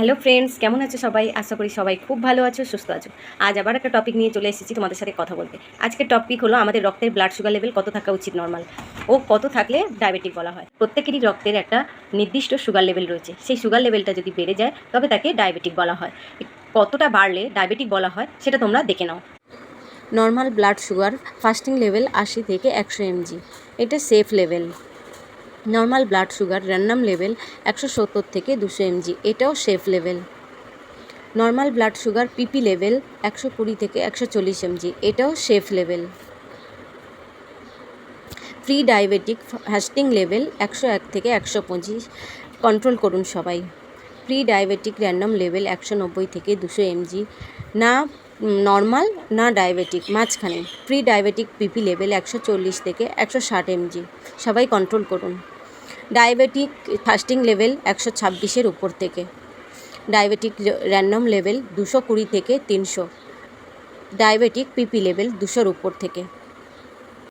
Hello friends কেমন আছো সবাই? আশা করি সবাই খুব ভালো আছো, সুস্থ আছো। আজ আবার একটা টপিক নিয়ে চলে এসেছি তোমাদের সাথে কথা বলতে। আজকের টপিক হলো আমাদের রক্তের ব্লাড সুগার লেভেল কত থাকা উচিত নর্মাল ও কত থাকলে ডায়াবেটিক বলা হয়? প্রত্যেকেরই রক্তের একটা নির্দিষ্ট সুগার লেভেল রয়েছে। সেই সুগার লেভেলটা যদি বেড়ে যায়, তবে তাকে ডায়াবেটিক বলা হয়। কতটা বাড়লে ডায়াবেটিক বলা হয়, সেটা তোমরা দেখে নাও। Normal blood sugar fasting level আশি থেকে একশো এমজি এটা safe level normal blood sugar random level একশো সত্তর থেকে দুশো এমজি এটাও safe level normal blood sugar PP level একশো কুড়ি থেকে একশো চল্লিশ এমজি এটাও safe level pre diabetic fasting level একশো এক থেকে একশো পঁচিশ কন্ট্রোল করুন সবাই. প্রি ডায়াবেটিক র্যান্ডাম লেভেল একশো নব্বই থেকে দুশো এমজি না নর্মাল না ডায়াবেটিক মাঝখানে. প্রি ডায়াবেটিক পিপি লেভেল একশো চল্লিশ থেকে একশো ষাট এমজি সবাই কন্ট্রোল করুন। ডায়াবেটিক ফাস্টিং লেভেল একশো ছাব্বিশের উপর থেকে। ডায়াবেটিক র্যান্ডম লেভেল দুশো কুড়ি থেকে তিনশো। ডায়াবেটিক পিপি লেভেল দুশোর উপর থেকে।